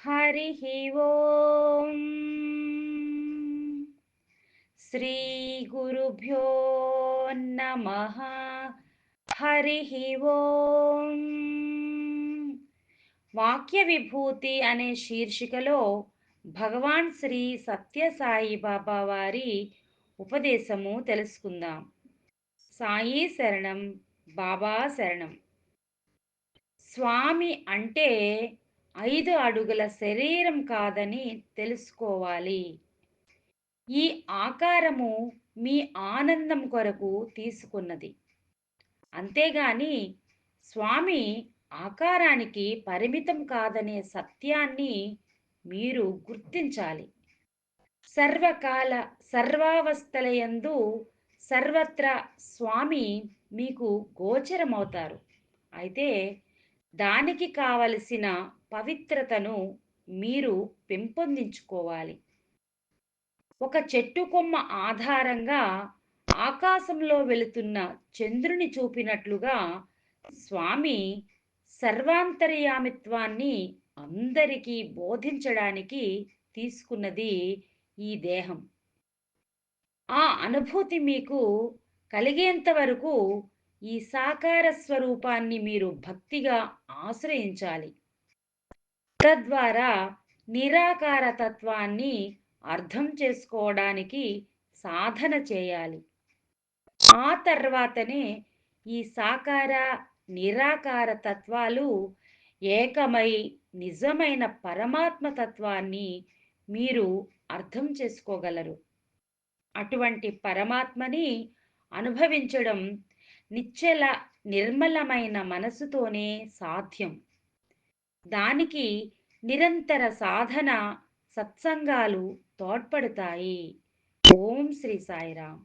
हरिः ॐ श्रीगुरुभ्यो नमः హరిః ఓం వాక్య విభూతి అనే శీర్షికలో భగవాన్ శ్రీ సత్యసాయి బాబా వారి ఉపదేశము తెలుసుకుందాం సాయి శరణం బాబా శరణం స్వామి అంటే ఐదు అడుగుల శరీరం కాదని తెలుసుకోవాలి. ఈ ఆకారము మీ ఆనందం కొరకు తీసుకున్నది. అంతేగాని స్వామి ఆకారానికి పరిమితం కాదనే సత్యాన్ని మీరు గుర్తించాలి. సర్వకాల సర్వావస్థలయందు సర్వత్రా స్వామి మీకు గోచరమవుతారు. అయితే దానికి కావలసిన పవిత్రతను మీరు పెంపొందించుకోవాలి. ఒక చెట్టు కొమ్మ ఆధారంగా ఆకాశంలో వెళుతున్న చంద్రుని చూపినట్లుగా స్వామి సర్వాంతర్యామిత్వాన్ని అందరికీ బోధించడానికి తీసుకున్నది ఈ దేహం. ఆ అనుభూతి మీకు కలిగేంత వరకు ఈ సాకార స్వరూపాన్ని మీరు భక్తిగా ఆశ్రయించాలి. తద్వారా నిరాకార తత్వాన్ని అర్థం చేసుకోవడానికి సాధన చేయాలి. ఆ తర్వాతనే ఈ సాకార నిరాకార తత్వాలు ఏకమై నిజమైన పరమాత్మ తత్వాన్ని మీరు అర్థం చేసుకోగలరు. అటువంటి పరమాత్మని అనుభవించడం నిశ్చల నిర్మలమైన మనసుతోనే సాధ్యం. దానికి నిరంతర సాధన సత్సంగాలు తోడ్పడతాయి. ఓం శ్రీ సాయిరామ్.